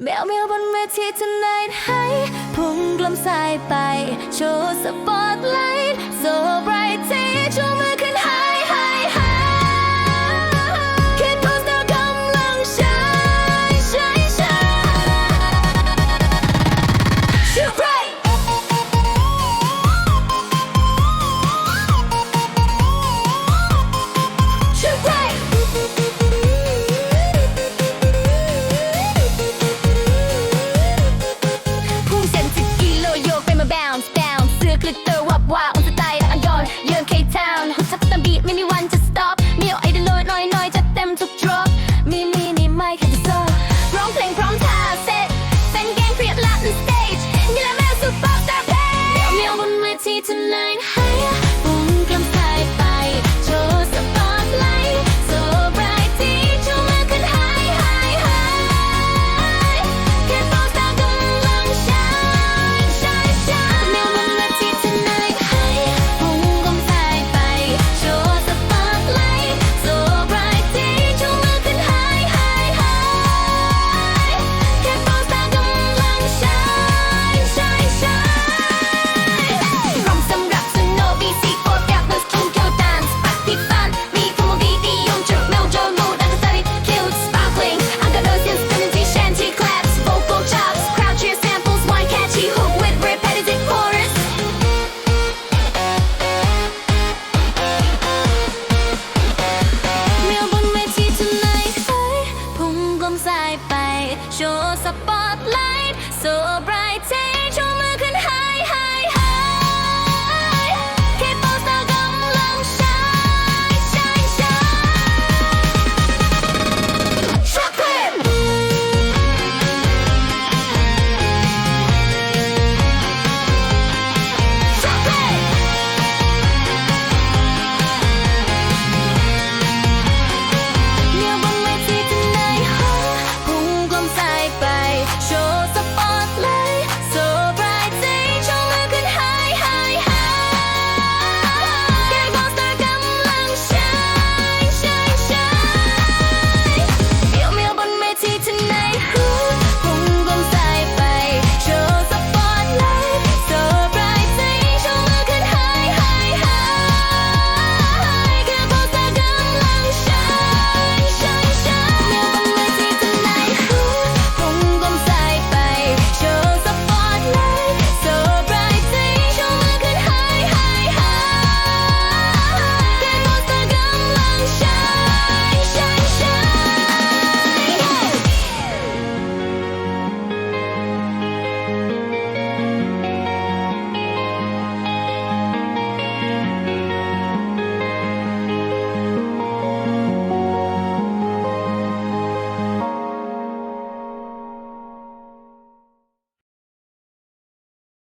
แมวแมวบนเวที tonight ให้พุ่งกลมสายไป โชว์สปอร์ spotlight so bright.